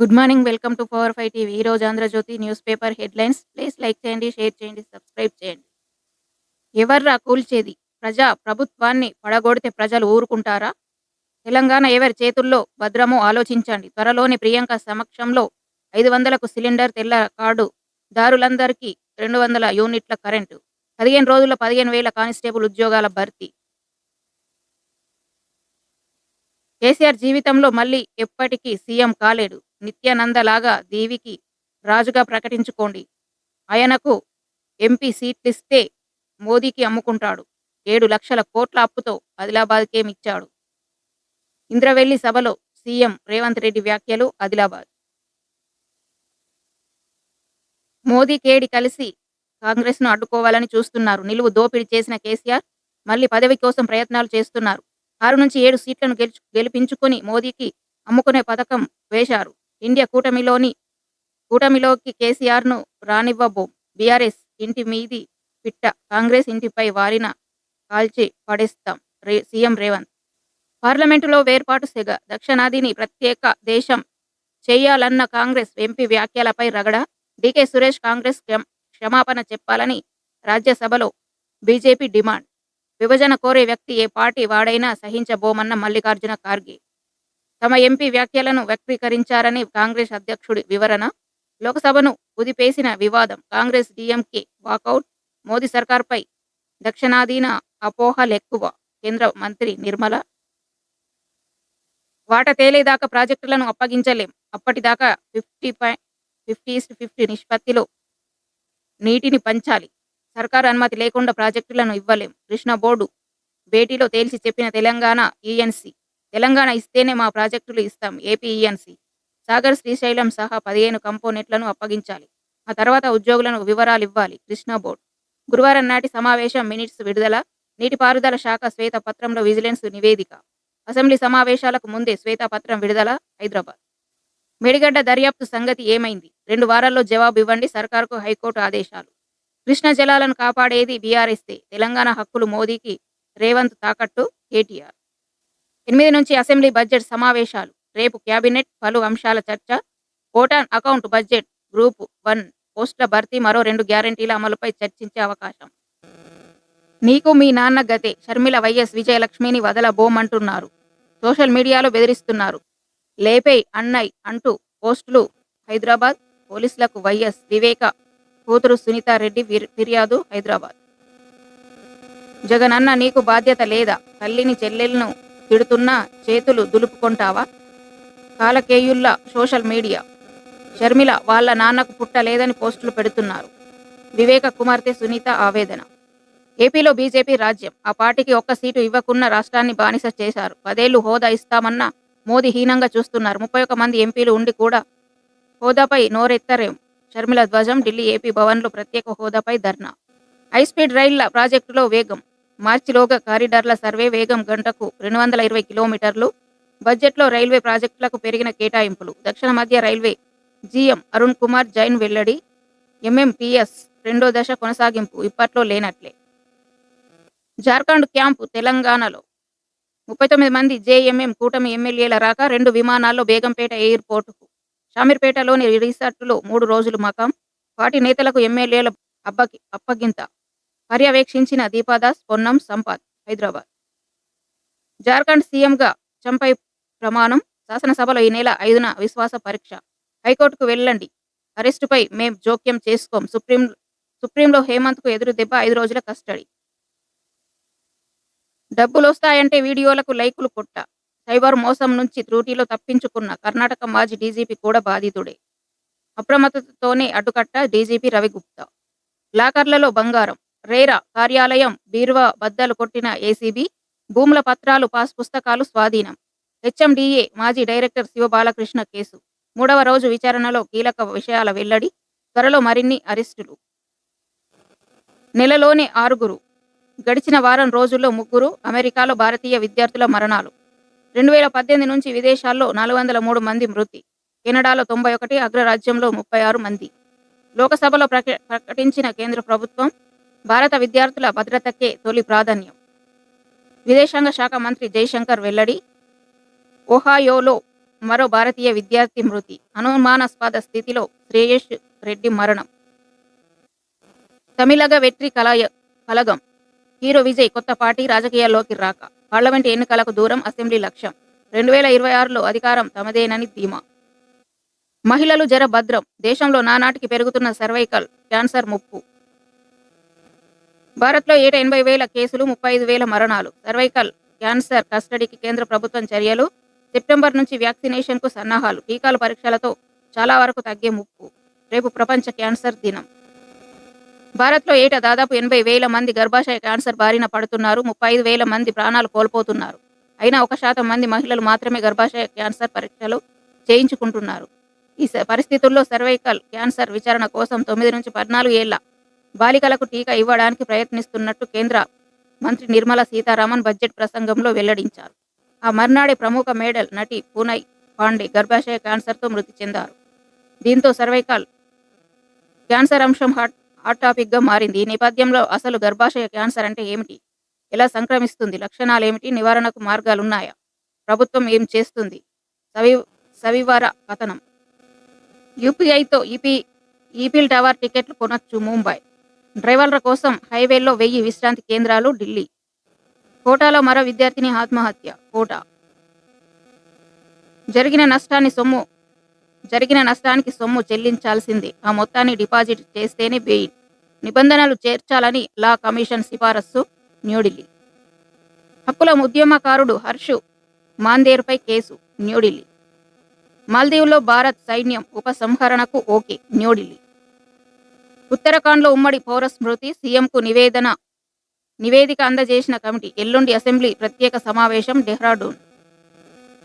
Good morning. Welcome to power five TV. ఈరోజు 'Andhra Jyothi' news paper headlines. Please like చేయండి, share చేయండి, subscribe చేయండి. ఎవర్రా కూల్చేది? ప్రజా ప్రభుత్వాన్ని పడగొడితే ప్రజలు ఊరుకుంటారా? తెలంగాణ ఎవరి చేతుల్లో భద్రమో ఆలోచించండి. త్వరలోని ప్రియాంక సమక్షంలో ఐదు వందలకు సిలిండర్, తెల్ల కార్డు దారులందరికీ రెండు వందల యూనిట్ల కరెంటు, పదిహేను రోజుల్లో పదిహేను వేల కానిస్టేబుల్ ఉద్యోగాల భర్తీ. కేసీఆర్ జీవితంలో మళ్ళీ ఎప్పటికీ సీఎం కాలేడు. నిత్యానందలాగా దేవికి రాజుగా ప్రకటించుకోండి. ఆయనకు ఎంపీ సీట్లిస్తే మోదీకి అమ్ముకుంటాడు. ఏడు లక్షల కోట్ల అప్పుతో ఆదిలాబాద్కేమిచ్చాడు? ఇంద్రవెల్లి సభలో సీఎం రేవంత్ రెడ్డి వ్యాఖ్యలు ఆదిలాబాద్ మోదీ కేడి కలిసి కాంగ్రెస్ను అడ్డుకోవాలని చూస్తున్నారు. నిలువు దోపిడీ చేసిన కేసీఆర్ మళ్ళీ పదవి కోసం ప్రయత్నాలు చేస్తున్నారు. ఆరు నుంచి ఏడు సీట్లను గెలుచు గెలిపించుకుని మోదీకి అమ్ముకునే పథకం వేశారు. ఇండియా కూటమిలోని కూటమిలోకి కేసీఆర్ను రానివ్వబోం. బీఆర్ఎస్ ఇంటి మీది పిట్ట, కాంగ్రెస్ ఇంటిపై వారిన కాల్చి పడేస్తాం రే సీఎం రేవంత్. పార్లమెంటులో వేర్పాటు సెగ దక్షిణాదిని ప్రత్యేక దేశం చేయాలన్న కాంగ్రెస్ ఎంపీ వ్యాఖ్యలపై రగడ డీకే సురేష్ కాంగ్రెస్ క్షమాపణ చెప్పాలని రాజ్యసభలో బీజేపీ డిమాండ్. విభజన కోరే వ్యక్తి ఏ పార్టీ వాడైనా సహించబోమన్న మల్లికార్జున ఖార్గే. తమ ఎంపీ వ్యాఖ్యలను వ్యక్తీకరించారని కాంగ్రెస్ అధ్యక్షుడి వివరణ. లోక్సభను కుదిపేసిన వివాదం. Congress DMK walkout. మోదీ సర్కార్పై దక్షిణాదిన అపోహలెక్కువ. కేంద్ర మంత్రి నిర్మల. వాట తేలేదాకా ప్రాజెక్టులను అప్పగించలేం. అప్పటిదాకా ఫిఫ్టీ పై ఫిఫ్టీ ఈస్ట్ ఫిఫ్టీ నిష్పత్తిలో నీటిని పంచాలి. సర్కారు అనుమతి లేకుండా ప్రాజెక్టులను ఇవ్వలేం. కృష్ణ బోర్డు భేటీలో తేల్చి చెప్పిన తెలంగాణ ఈఎన్సీ. తెలంగాణ ఇస్తేనే మా ప్రాజెక్టులు ఇస్తాం ఏపీఈఎన్సీ సాగర్, శ్రీశైలం సహా పదిహేను కంపోనెంట్లను అప్పగించాలి. ఆ తర్వాత ఉద్యోగులను వివరాలు ఇవ్వాలి కృష్ణా బోర్డు. గురువారం నాటి సమావేశం మినిట్స్ విడుదల. నీటిపారుదల శాఖ శ్వేత పత్రంలో విజిలెన్స్ నివేదిక. అసెంబ్లీ సమావేశాలకు ముందే శ్వేతపత్రం విడుదల హైదరాబాద్. మేడిగడ్డ దర్యాప్తు సంగతి ఏమైంది? రెండు వారాల్లో జవాబు ఇవ్వండి సర్కార్కు హైకోర్టు ఆదేశాలు. కృష్ణా జలాలను కాపాడేది బీఆర్ఎస్దే. తెలంగాణ హక్కులు మోదీకి రేవంత్ తాకట్టు కేటీఆర్. ఎనిమిది నుంచి అసెంబ్లీ బడ్జెట్ సమావేశాలు. రేపు క్యాబినెట్ పలు అంశాల చర్చ. Vote on account budget group one పోస్టుల భర్తీ మరో రెండు గ్యారంటీల అమలుపై చర్చించే అవకాశం. నీకు మీ నాన్న గతే షర్మిల వైఎస్ విజయలక్ష్మిని వదలబోమంటున్నారు. సోషల్ మీడియాలో బెదిరిస్తున్నారు. లేపేయ్ అన్నయ్ అంటూ పోస్టులు హైదరాబాద్ పోలీసులకు వైఎస్ వివేక కూతురు సునీతారెడ్డి ఫిర్యాదు హైదరాబాద్. జగనన్న నీకు బాధ్యత లేదా? తల్లిని చెల్లెలను తిడుతున్నా చేతులు దులుపుకుంటావా కాలకేయుల్లా సోషల్ మీడియా. షర్మిల వాళ్ళ నాన్నకు పుట్టలేదని పోస్టులు పెడుతున్నారు. వివేక కుమార్తె సునీత ఆవేదన. ఏపీలో బీజేపీ రాజ్యం. ఆ పార్టీకి ఒక్క సీటు ఇవ్వకున్న రాష్ట్రాన్ని బానిస చేశారు. పదేళ్ళు హోదా ఇస్తామన్న మోదీ హీనంగా చూస్తున్నారు. ముప్పై ఒక్క మంది ఎంపీలు ఉండి కూడా హోదాపై నోరెత్తరేం? షర్మిల ధ్వజం ఢిల్లీ ఏపీ భవన్లో ప్రత్యేక హోదాపై ధర్నా. హైస్పీడ్ రైళ్ళ ప్రాజెక్టులో వేగం. మార్చిలోగా కారిడార్ల సర్వే వేగం గంటకు రెండు వందల ఇరవై కిలోమీటర్లు. బడ్జెట్లో రైల్వే ప్రాజెక్టులకు పెరిగిన కేటాయింపులు. దక్షిణ మధ్య రైల్వే జీఎం అరుణ్ కుమార్ జైన్ వెల్లడి. ఎంఎంపిఎస్ రెండో దశ కొనసాగింపు ఇప్పట్లో లేనట్లే. జార్ఖండ్ క్యాంపు తెలంగాణలో ముప్పై తొమ్మిది మంది జేఎంఎం కూటమి ఎమ్మెల్యేల రాక రెండు విమానాల్లో బేగంపేట ఎయిర్పోర్టుకు. షామీర్పేటలోని రిసార్టులో మూడు రోజులు మకాం. పార్టీ నేతలకు ఎమ్మెల్యేల అబ్బకి అప్పగింత. పర్యవేక్షించిన దీపాదాస్, పొన్నం సంపాద్. హైదరాబాద్ జార్ఖండ్ సీఎంగా చంపై ప్రమాణం. శాసనసభలో ఈ నెల ఐదున విశ్వాస పరీక్ష. హైకోర్టుకు వెళ్ళండి అరెస్టుపై మేం జోక్యం చేసుకోం సుప్రీం సుప్రీంలో హేమంత్కు ఎదురుదెబ్బ ఐదు రోజుల కస్టడీ. డబ్బులొస్తాయంటే వీడియోలకు లైకులు కొట్ట. సైబర్ మోసం నుంచి త్రూటీలో తప్పించుకున్న కర్ణాటక మాజీ డీజీపీ కూడా బాధితుడే. అప్రమత్తతోనే అడ్డుకట్ట డీజీపీ రవిగుప్తా. లాకర్లలో బంగారం. రేరా కార్యాలయం బీరువా బద్దలు కొట్టిన ఏసీబీ. భూముల పత్రాలు, పాస్ పుస్తకాలు స్వాధీనం. హెచ్ఎండిఏ మాజీ డైరెక్టర్ శివబాలకృష్ణ కేసు. మూడవ రోజు విచారణలో కీలక విషయాల వెల్లడి. త్వరలో మరిన్ని అరెస్టులు. నెలలోనే ఆరుగురు. గడిచిన వారం రోజుల్లో ముగ్గురు. అమెరికాలో భారతీయ విద్యార్థుల మరణాలు. రెండు వేల పద్దెనిమిది నుంచి విదేశాల్లో నాలుగు వందల మూడు మంది మృతి. కెనడాలో తొంభై ఒకటి. అగ్రరాజ్యంలో ముప్పై ఆరు మంది. లోకసభలో ప్రకటించిన కేంద్ర ప్రభుత్వం భారత విద్యార్థుల భద్రతకే తొలి ప్రాధాన్యం. విదేశాంగ శాఖ మంత్రి జైశంకర్ వెల్లడి. ఒహాయోలో మరో భారతీయ విద్యార్థి మృతి అనుమానాస్పద స్థితిలో శ్రేయస్ రెడ్డి మరణం తమిళగ వెట్రి కలయ కలగం హీరో విజయ్ కొత్త పార్టీ రాజకీయాల్లోకి రాక పార్లమెంట్ ఎన్నికలకు దూరం అసెంబ్లీ లక్ష్యం రెండు వేల ఇరవై ఆరులో అధికారం తమదేనని ధీమా మహిళలు జర భద్రం దేశంలో నానాటికి పెరుగుతున్న సర్వైకల్ క్యాన్సర్ ముప్పు భారత్లో ఏటా ఎనభై వేల కేసులు ముప్పై ఐదు వేల మరణాలు. సర్వైకల్ క్యాన్సర్ కస్టడీకి కేంద్ర ప్రభుత్వం చర్యలు. సెప్టెంబర్ నుంచి వ్యాక్సినేషన్కు సన్నాహాలు. టీకాల పరీక్షలతో చాలా వరకు తగ్గే ముప్పు. రేపు ప్రపంచ క్యాన్సర్ దినం. భారత్లో ఏటా దాదాపు ఎనభై వేల మంది గర్భాశయ క్యాన్సర్ బారిన పడుతున్నారు. ముప్పై ఐదు వేల మంది ప్రాణాలు కోల్పోతున్నారు. అయినా ఒక శాతం మంది మహిళలు మాత్రమే గర్భాశయ క్యాన్సర్ పరీక్షలు చేయించుకుంటున్నారు. ఈ స- పరిస్థితుల్లో సర్వైకల్ క్యాన్సర్ విచారణ కోసం తొమ్మిది నుంచి పద్నాలుగు ఏళ్ళ బాలికలకు టీకా ఇవ్వడానికి ప్రయత్నిస్తున్నట్టు కేంద్ర మంత్రి నిర్మలా సీతారామన్ బడ్జెట్ ప్రసంగంలో వెల్లడించారు. ఆ మర్నాడే ప్రముఖ మేడల్ నటి పూనై పాండే గర్భాశయ క్యాన్సర్తో మృతి చెందారు. దీంతో సర్వైకల్ క్యాన్సర్ అంశం హాట్ హాట్ టాపిక్గా మారింది. ఈ నేపథ్యంలో అసలు గర్భాశయ క్యాన్సర్ అంటే ఏమిటి? ఎలా సంక్రమిస్తుంది? లక్షణాలు ఏమిటి నివారణకు మార్గాలు ఉన్నాయా ప్రభుత్వం ఏం చేస్తుంది? సవి సవివర కథనం. యూపీఐతో ఈపీ ఈపీల్ టవర్ టికెట్లు కొనొచ్చు ముంబై. డ్రైవర్ల కోసం హైవేల్లో వెయ్యి విశ్రాంతి కేంద్రాలు ఢిల్లీ. కోటాలో మరో విద్యార్థిని ఆత్మహత్య. కోటా. జరిగిన నష్టాన్ని సొమ్ము జరిగిన నష్టానికి సొమ్ము చెల్లించాల్సిందే. ఆ మొత్తాన్ని డిపాజిట్ చేస్తేనే బెయిల్ నిబంధనలు చేర్చాలని లా కమిషన్ సిఫారసు న్యూఢిల్లీ. హక్కుల ఉద్యమకారుడు హర్షు మాందేర్పై కేసు న్యూఢిల్లీ. మాల్దీవుల్లో భారత్ సైన్యం ఉపసంహరణకు ఓకే న్యూఢిల్లీ. ఉత్తరాఖండ్లో ఉమ్మడి పౌర స్మృతి సీఎంకు నివేదన నివేదిక అందజేసిన కమిటీ ఎల్లుండి అసెంబ్లీ ప్రత్యేక సమావేశం డెహ్రాడూన్.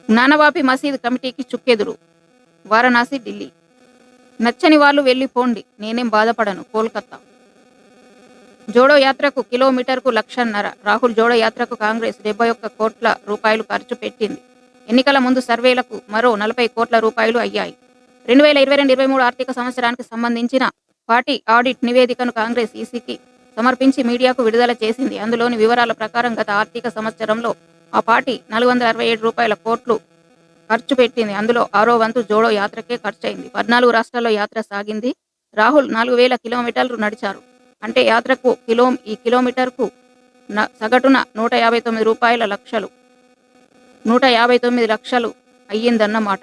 జ్ఞానవాపి మసీద్ కమిటీకి చుక్కెదురు. వారణాసి ఢిల్లీ. నచ్చని వాళ్ళు వెళ్ళిపోండి నేనేం బాధపడను కోల్కతా. జోడో యాత్రకు కిలోమీటర్కు లక్షన్నర. రాహుల్ జోడో యాత్రకు కాంగ్రెస్ డెబ్బై ఒక్క కోట్ల రూపాయలు ఖర్చు పెట్టింది. ఎన్నికల ముందు సర్వేలకు మరో నలభై కోట్ల రూపాయలు అయ్యాయి. రెండు వేల ఇరవై రెండు ఇరవై మూడు ఆర్థిక సంవత్సరానికి సంబంధించిన పార్టీ ఆడిట్ నివేదికను కాంగ్రెస్ ఈసీకి సమర్పించి మీడియాకు విడుదల చేసింది. అందులోని వివరాల ప్రకారం గత ఆర్థిక సంవత్సరంలో ఆ పార్టీ నాలుగు వందల అరవై ఏడు రూపాయల కోట్లు ఖర్చు పెట్టింది. అందులో ఆరో వంతు జోడో యాత్రకే ఖర్చయింది. పద్నాలుగు రాష్ట్రాల్లో యాత్ర సాగింది. రాహుల్ నాలుగు వేల కిలోమీటర్లు నడిచారు. అంటే యాత్రకు కిలో ఈ కిలోమీటర్కు సగటున నూట యాభై తొమ్మిది రూపాయల లక్షలు నూట యాభై తొమ్మిది లక్షలు అయ్యిందన్నమాట.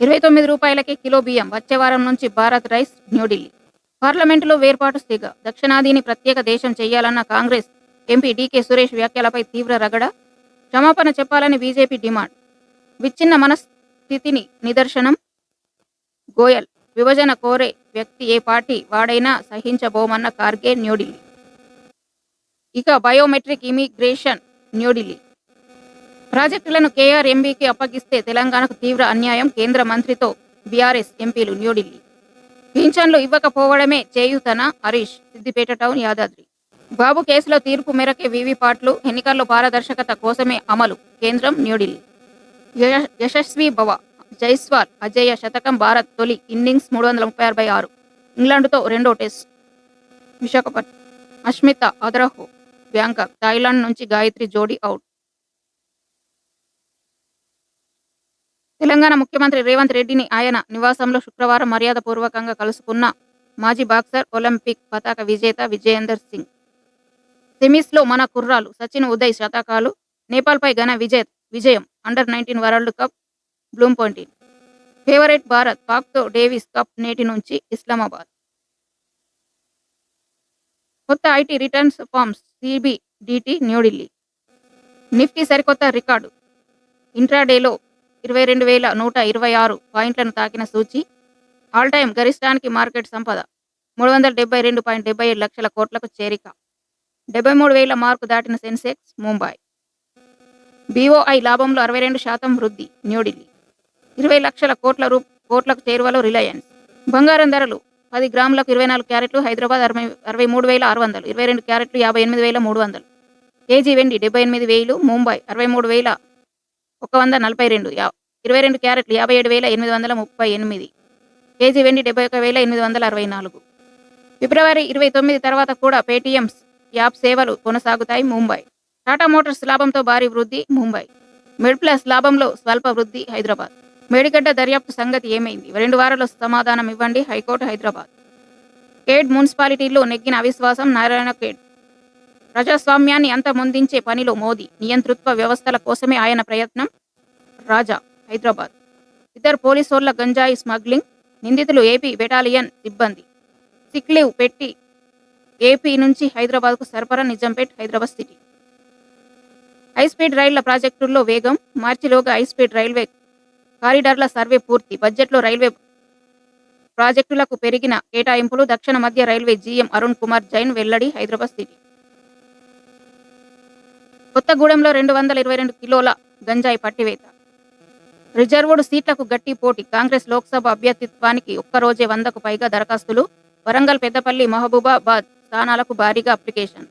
ఇరవై తొమ్మిది రూపాయలకే కిలో బియ్యం. వచ్చే వారం నుంచి భారత్ రైస్ న్యూఢిల్లీ పార్లమెంటులో వేర్పాటు స్థిగ దక్షిణాదిని ప్రత్యేక దేశం చేయాలన్న కాంగ్రెస్ ఎంపీ డీకే సురేష్ వ్యాఖ్యలపై తీవ్ర రగడ. క్షమాపణ చెప్పాలని బీజేపీ డిమాండ్. విచ్ఛిన్న మనస్థితిని నిదర్శనం. గోయల్ విభజన కోరే వ్యక్తి ఏ పార్టీ వాడైనా సహించబోమన్న కార్గే న్యూఢిల్లీ. ఇక బయోమెట్రిక్ ఇమిగ్రేషన్ న్యూఢిల్లీ. ప్రాజెక్టులను కేఆర్ ఎంబీకి అప్పగిస్తే తెలంగాణకు తీవ్ర అన్యాయం కేంద్ర మంత్రితో బీఆర్ఎస్ ఎంపీలు న్యూఢిల్లీ. పింఛన్లు ఇవ్వకపోవడమే చేయూతన హరీష్ సిద్దిపేట టౌన్ యాదాద్రి. బాబు కేసులో తీర్పు మేరకే వీవీపాట్లు ఎన్నికల్లో పారదర్శకత కోసమే అమలు కేంద్రం న్యూఢిల్లీ. యశస్వి భవ జైస్వాల్ అజేయ శతకం భారత్ తొలి ఇన్నింగ్స్ మూడు వందల ముప్పై అరవై ఆరు. ఇంగ్లాండ్తో రెండో టెస్ట్. విశాఖపట్నం అష్మిత అదరహో బ్యాంకాక్ థాయిలాండ్ నుంచి గాయత్రి జోడీ అవుట్. తెలంగాణ ముఖ్యమంత్రి రేవంత్ రెడ్డిని ఆయన నివాసంలో శుక్రవారం మర్యాదపూర్వకంగా కలుసుకున్న మాజీ బాక్సర్ ఒలింపిక్ పతాక విజేత విజయేందర్ సింగ్. సెమీస్లో మన కుర్రాలు సచిన్ ఉదయ్ శతకాలు నేపాల్పై ఘన విజయ్ విజయం under nineteen world cup Bloemfontein. Favourite Bharat పాక్తో Davis Cup నేటి నుంచి ఇస్లామాబాద్. కొత్త IT returns forms CBDT New Delhi. Nifty సరికొత్త రికార్డు. ఇంట్రాడేలో ఇరవై రెండు వేల నూట ఇరవై ఆరు పాయింట్లను తాకిన సూచి ఆల్ టైం గరిష్టానికి మార్కెట్ సంపద మూడు వందల డెబ్బై రెండు పాయింట్ డెబ్బై ఏడు లక్షల కోట్లకు చేరిక. డెబ్బై మూడు వేల మార్కు దాటిన సెన్సెక్స్ ముంబై. బీఓఐ లాభంలో అరవై రెండు శాతం వృద్ధి న్యూఢిల్లీ. ఇరవై లక్షల కోట్ల రూ కోట్లకు చేరువలో రిలయన్స్. బంగారం ధరలు పది గ్రాములకు ఇరవై నాలుగు క్యారెట్లు హైదరాబాద్ అరవై అరవై మూడు వేల ఆరు వందలు ఇరవై రెండు క్యారెట్లు యాభై ఎనిమిది వేల మూడు వందలు. కేజీ వెండి డెబ్బై ఎనిమిది వేలు ముంబై అరవై మూడు వేల ఒక వంద నలభై రెండు యా ఇరవై రెండు క్యారెట్లు యాభై ఏడు వేల ఎనిమిది వందల ముప్పై ఎనిమిది. కేజీ వెండి డెబ్బై ఒక వేల ఎనిమిది వందల అరవై నాలుగు. ఫిబ్రవరి ఇరవై తొమ్మిది తర్వాత కూడా పేటీఎం యాప్ సేవలు కొనసాగుతాయి ముంబై. టాటా మోటార్స్ లాభంతో భారీ వృద్ధి ముంబై. మిడ్ ప్లస్ లాభంలో స్వల్ప వృద్ధి హైదరాబాద్. మేడిగడ్డ దర్యాప్తు సంగతి ఏమైంది? రెండు వారాల్లో సమాధానం ఇవ్వండి హైకోర్టు హైదరాబాద్. కేడ్ మున్సిపాలిటీలో నెగ్గిన అవిశ్వాసం నారాయణ కేడ్ ప్రజాస్వామ్యాన్ని అంతమొందించే పనిలో మోదీ నియంతృత్వ వ్యవస్థల కోసమే ఆయన ప్రయత్నం? రాజా హైదరాబాద్. ఇద్దరు పోలీసోళ్ళ గంజాయి స్మగ్లింగ్ నిందితులు ఏపీ బెటాలియన్ సిబ్బంది. సిక్ లీవ్ పెట్టి ఏపీ నుంచి హైదరాబాద్కు సరఫరా Nizampet Hyderabad city. High speed రైళ్ళ ప్రాజెక్టుల్లో వేగం మార్చిలోగా హైస్పీడ్ రైల్వే కారిడార్ల సర్వే పూర్తి బడ్జెట్లో రైల్వే ప్రాజెక్టులకు పెరిగిన కేటాయింపులు దక్షిణ మధ్య రైల్వే జీఎం అరుణ్ కుమార్ జైన్ వెల్లడి హైదరాబాద్ సిటీ. కొత్తగూడెంలో రెండు వందల ఇరవై రెండు కిలోల గంజాయి పట్టివేత. రిజర్వుడు సీట్లకు గట్టి పోటీ. కాంగ్రెస్ లోక్సభ అభ్యర్థిత్వానికి ఒక్కరోజే వందకు పైగా దరఖాస్తులు. వరంగల్ పెద్దపల్లి మహబూబాబాద్ స్థానాలకు భారీగా అప్లికేషన్.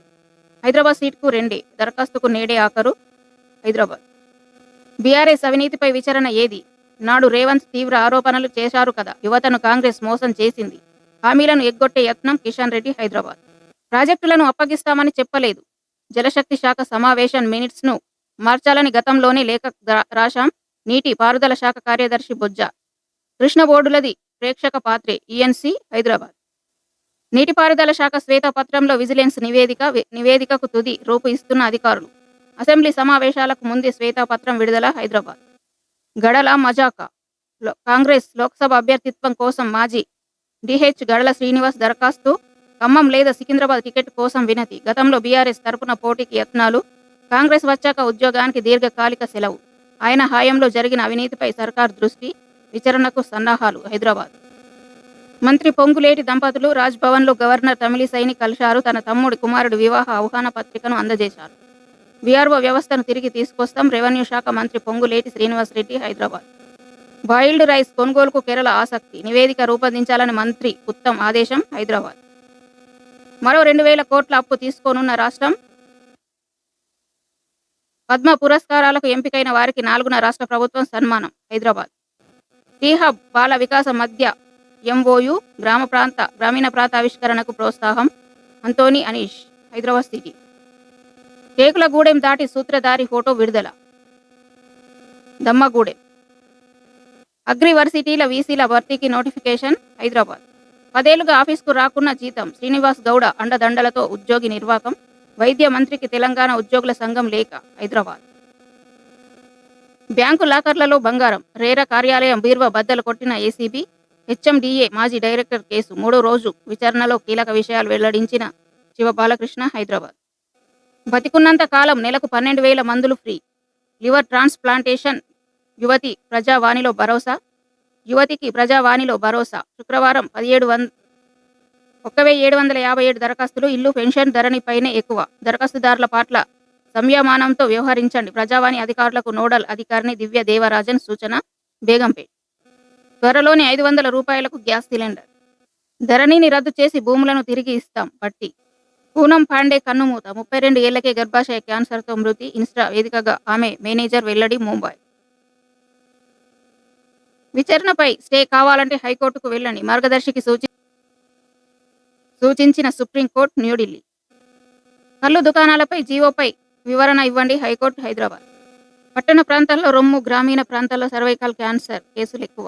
హైదరాబాద్ సీట్కు రెండే. దరఖాస్తుకు నేడే ఆఖరు హైదరాబాద్. బీఆర్ఎస్ అవినీతిపై విచారణ ఏది? నాడు రేవంత్ తీవ్ర ఆరోపణలు చేశారు కదా. యువతను కాంగ్రెస్ మోసం చేసింది. హామీలను ఎగ్గొట్టే యత్నం కిషన్ రెడ్డి హైదరాబాద్. ప్రాజెక్టులను అప్పగిస్తామని చెప్పలేదు. జలశక్తి శాఖ సమావేశం మినిట్స్ను మార్చాలని గతంలోనే లేఖ రాశాం. నీటి పారుదల శాఖ కార్యదర్శి బొజ్జ. కృష్ణ బోర్డులది ప్రేక్షక పాత్రే ఈఎన్సి హైదరాబాద్. నీటిపారుదల శాఖ శ్వేతపత్రంలో విజిలెన్స్ నివేదిక నివేదికకు తుది రూపు ఇస్తున్న అధికారులు. అసెంబ్లీ సమావేశాలకు ముందే శ్వేతపత్రం విడుదల హైదరాబాద్. గడల మజాకా. కాంగ్రెస్ లోక్సభ అభ్యర్థిత్వం కోసం మాజీ డిహెచ్ గడల శ్రీనివాస్ దరఖాస్తు. ఖమ్మం లేదా సికింద్రాబాద్ టికెట్ కోసం వినతి. గతంలో బీఆర్ఎస్ తరపున పోటీకి యత్నాలు. కాంగ్రెస్ వచ్చాక ఉద్యోగానికి దీర్ఘకాలిక సెలవు. ఆయన హాయంలో జరిగిన అవినీతిపై సర్కార్ దృష్టి విచారణకు సన్నాహాలు. హైదరాబాద్. మంత్రి పొంగులేటి దంపతులు రాజ్భవన్లో గవర్నర్ తమిళిసైని కలిశారు తన తమ్ముడి కుమారుడి వివాహ ఆహ్వాన పత్రికను అందజేశారు. బీఆర్ఓ వ్యవస్థను తిరిగి తీసుకొస్తాం. రెవెన్యూ శాఖ మంత్రి పొంగులేటి శ్రీనివాస్ రెడ్డి హైదరాబాద్. బాయిల్డ్ రైస్ కొనుగోలుకు కేరళ ఆసక్తి. నివేదిక రూపొందించాలని మంత్రి ఉత్తమ్ ఆదేశం హైదరాబాద్. మరో రెండు వేల కోట్ల అప్పు తీసుకోనున్న రాష్ట్రం. పద్మ పురస్కారాలకు ఎంపికైన వారికి నాలుగున రాష్ట్ర ప్రభుత్వం సన్మానం హైదరాబాద్. టీహబ్ బాల వికాస మధ్య ఎంఓయు గ్రామ ప్రాంత గ్రామీణ ప్రాంత ఆవిష్కరణకు ప్రోత్సాహం అంతోని అనీష్ హైదరాబాద్ సిటీ. టేకులగూడెం దాటి సూత్రధారి ఫోటో విడుదల. దమ్మగూడెం. అగ్రివర్సిటీల వీసీల భర్తీకి నోటిఫికేషన్ హైదరాబాద్. పదేళ్ళుగా ఆఫీస్కు రాకున్న జీతం శ్రీనివాస్ గౌడ అండదండలతో ఉద్యోగి నిర్వాకం వైద్య మంత్రికి తెలంగాణ ఉద్యోగుల సంఘం లేఖ హైదరాబాద్. బ్యాంకు లాకర్లలో బంగారం రేరా కార్యాలయం బీర్వా బద్దలు కొట్టిన ఏసీబీ హెచ్ఎండిఏ మాజీ డైరెక్టర్ కేసు మూడో రోజు విచారణలో కీలక విషయాలు వెల్లడించిన శివ బాలకృష్ణ హైదరాబాద్. బతికున్నంత కాలం నెలకు పన్నెండు వేల మందులు ఫ్రీ. లివర్ ట్రాన్స్ప్లాంటేషన్ యువతి ప్రజావాణిలో భరోసా యువతికి ప్రజావాణిలో భరోసా. శుక్రవారం పదిహేడు వంద ఒక్క వెయ్యి ఏడు వందల యాభై ఏడు దరఖాస్తులు ఇల్లు పెన్షన్ ధరణిపైనే ఎక్కువ. దరఖాస్తుదారుల పట్ల సంయమానంతో వ్యవహరించండి. ప్రజావాణి అధికారులకు నోడల్ అధికారిని దివ్య దేవరాజన్ సూచన బేగంపేట్. త్వరలోని ఐదు వందల రూపాయలకు గ్యాస్ సిలిండర్. ధరణిని రద్దు చేసి భూములను తిరిగి ఇస్తాం. బట్టి. పూనం పాండే కన్నుమూత. ముప్పై రెండు ఏళ్ళకే గర్భాశయ క్యాన్సర్తో మృతి. ఇన్స్టా వేదికగా ఆమె మేనేజర్ వెల్లడి ముంబై. విచారణపై స్టే కావాలంటే హైకోర్టుకు వెళ్ళండి. మార్గదర్శికి సూచి సూచించిన సుప్రీంకోర్టు న్యూఢిల్లీ. కళ్ళు దుకాణాలపై జీవోపై వివరణ ఇవ్వండి హైకోర్టు హైదరాబాద్. పట్టణ ప్రాంతాల్లో రొమ్ము గ్రామీణ ప్రాంతాల్లో సర్వైకల్ క్యాన్సర్ కేసులు ఎక్కువ.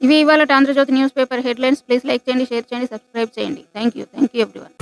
ఇవి ఇవాళ Andhrajyothi news paper headlines. Please like చేయండి షేర్ చేయండి సబ్స్క్రైబ్ చేయండి. Thank you thank you everyone.